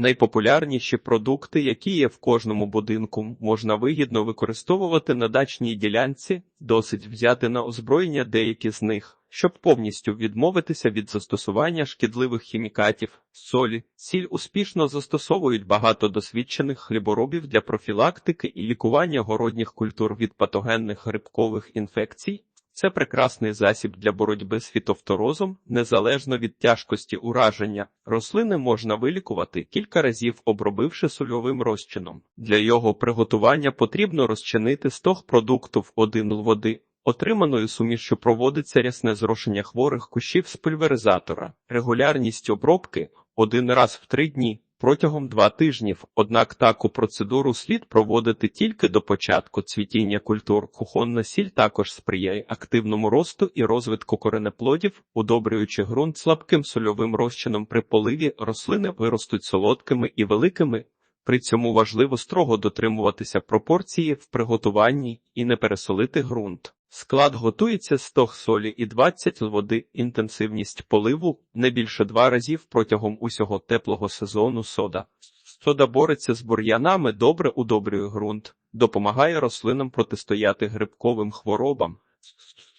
Найпопулярніші продукти, які є в кожному будинку, можна вигідно використовувати на дачній ділянці, досить взяти на озброєння деякі з них, щоб повністю відмовитися від застосування шкідливих хімікатів, солі, сіль успішно застосовують багато досвідчених хліборобів для профілактики і лікування городніх культур від патогенних грибкових інфекцій. Це прекрасний засіб для боротьби з фітофторозом, незалежно від тяжкості ураження. Рослини можна вилікувати кілька разів, обробивши сольовим розчином. Для його приготування потрібно розчинити стог продукту в 1 л води. Отриманою сумішчю проводиться рясне зрошення хворих кущів з пульверизатора. Регулярність обробки один раз в три дні протягом два тижнів. Однак таку процедуру слід проводити тільки до початку цвітіння культур. Кухонна сіль також сприяє активному росту і розвитку коренеплодів, удобрюючи ґрунт слабким сольовим розчином при поливі рослини виростуть солодкими і великими. При цьому важливо строго дотримуватися пропорції в приготуванні і не пересолити ґрунт. Склад готується 100 солі і 20 л води. Інтенсивність поливу не більше два разів протягом усього теплого сезону сода. Сода бореться з бур'янами, добре удобрює ґрунт, допомагає рослинам протистояти грибковим хворобам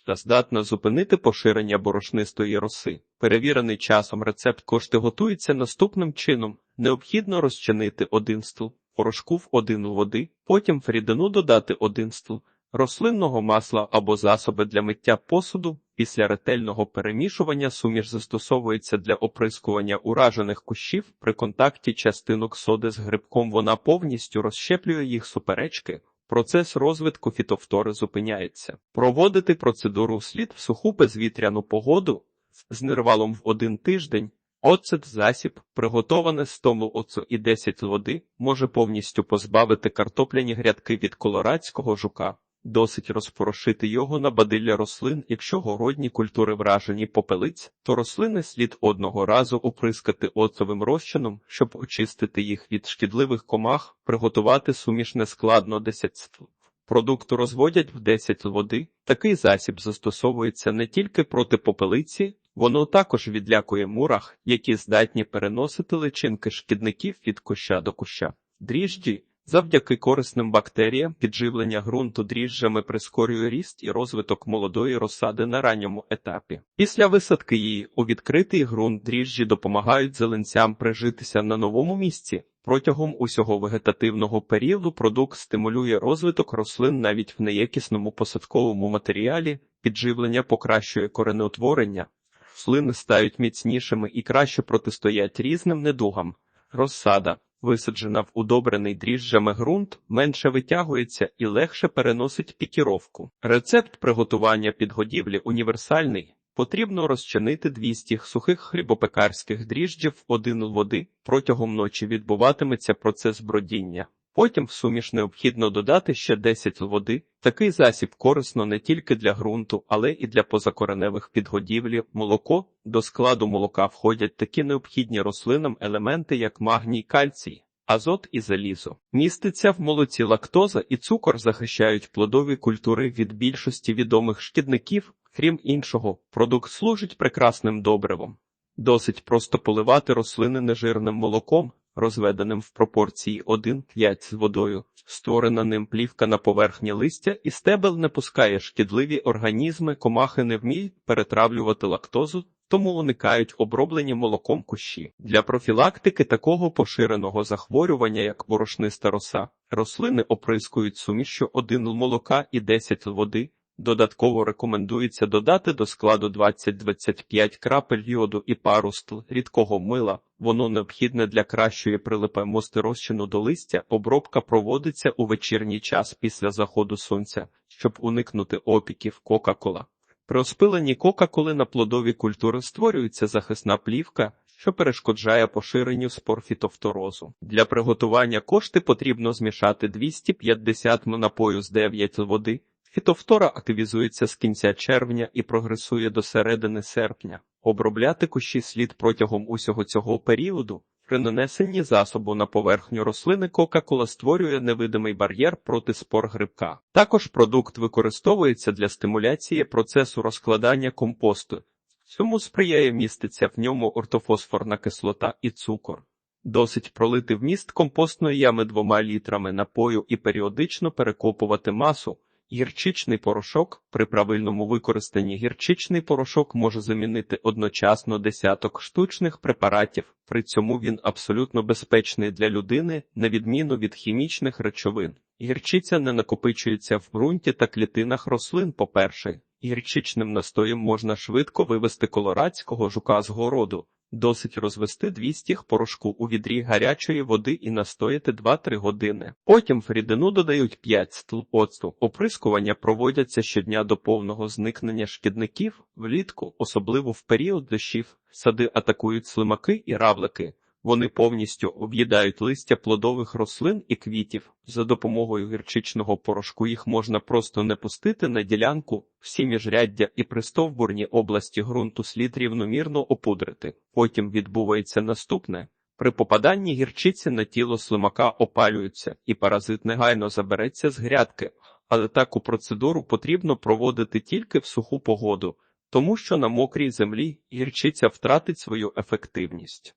та здатна зупинити поширення борошнистої роси. Перевірений часом рецепт кошти готується наступним чином. Необхідно розчинити один стл порошку в один води, потім в рідину додати один стл рослинного масла або засоби для миття посуду. Після ретельного перемішування суміш застосовується для оприскування уражених кущів при контакті частинок соди з грибком. Вона повністю розщеплює їх суперечки. Процес розвитку фітофтори зупиняється. Проводити процедуру слід в суху безвітряну погоду з нирвалом в один тиждень. Оцет засіб, приготоване з тому оцу і 10 води, може повністю позбавити картопляні грядки від колорадського жука. Досить розпорошити його на бадилля рослин, якщо городні культури вражені попелиць, то рослини слід одного разу оприскати оцовим розчином, щоб очистити їх від шкідливих комах, приготувати суміш нескладно 10 ств. Продукту розводять в 10 води. Такий засіб застосовується не тільки проти попелиці, воно також відлякує мурах, які здатні переносити личинки шкідників від куща до куща. Дріжджі Завдяки корисним бактеріям підживлення ґрунту дріжджами прискорює ріст і розвиток молодої розсади на ранньому етапі. Після висадки її у відкритий ґрунт дріжджі допомагають зеленцям прижитися на новому місці. Протягом усього вегетативного періоду продукт стимулює розвиток рослин навіть в неякісному посадковому матеріалі, підживлення покращує коренеутворення, рослини стають міцнішими і краще протистоять різним недугам. Розсада Висаджена в удобрений дріжджами ґрунт, менше витягується і легше переносить пікіровку. Рецепт приготування підгодівлі універсальний. Потрібно розчинити 200 сухих хлібопекарських дріжджів один води. Протягом ночі відбуватиметься процес бродіння. Потім в суміш необхідно додати ще 10 води. Такий засіб корисно не тільки для ґрунту, але і для позакореневих підгодівлі, молоко. До складу молока входять такі необхідні рослинам елементи, як магній, кальцій, азот і залізо. Міститься в молоці лактоза і цукор захищають плодові культури від більшості відомих шкідників. Крім іншого, продукт служить прекрасним добривом. Досить просто поливати рослини нежирним молоком, розведеним в пропорції 1-5 з водою, створена ним плівка на поверхні листя і стебел не пускає шкідливі організми, комахи не вміють перетравлювати лактозу, тому уникають оброблення молоком кущі. Для профілактики такого поширеного захворювання, як борошниста роса, рослини оприскують сумішю 1 л молока і 10 л води. Додатково рекомендується додати до складу 20-25 крапель йоду і пару стл рідкого мила. Воно необхідне для кращої прилипемости розчину до листя. Обробка проводиться у вечірній час після заходу сонця, щоб уникнути опіків Кока-Кола. При розпиленні Кока-Коли на плодові культури створюється захисна плівка, що перешкоджає поширенню спор фітофторозу. Для приготування кошти потрібно змішати 250 м напою з 9 води. Фітофтора активізується з кінця червня і прогресує до середини серпня. Обробляти кущі слід протягом усього цього періоду. При нанесенні засобу на поверхню рослини Кока-Кола створює невидимий бар'єр проти спор грибка. Також продукт використовується для стимуляції процесу розкладання компосту. Цьому сприяє міститься в ньому ортофосфорна кислота і цукор. Досить пролити вміст компостної ями двома літрами напою і періодично перекопувати масу. Гірчичний порошок при правильному використанні гірчичний порошок може замінити одночасно десяток штучних препаратів, при цьому він абсолютно безпечний для людини, на відміну від хімічних речовин. Гірчиця не накопичується в ґрунті та клітинах рослин. По-перше, гірчичним настоєм можна швидко вивести колорадського жука з городу. Досить розвести 200 порошку у відрі гарячої води і настояти 2-3 години. Потім в рідину додають 5 стл оцту. Оприскування проводяться щодня до повного зникнення шкідників. Влітку, особливо в період дощів, сади атакують слимаки і равлики. Вони повністю об'їдають листя плодових рослин і квітів. За допомогою гірчичного порошку їх можна просто не пустити на ділянку, всі міжряддя і пристовбурні області ґрунту слід рівномірно опудрити. Потім відбувається наступне. При попаданні гірчиці на тіло слимака опалюються, і паразит негайно забереться з грядки, але таку процедуру потрібно проводити тільки в суху погоду, тому що на мокрій землі гірчиця втратить свою ефективність.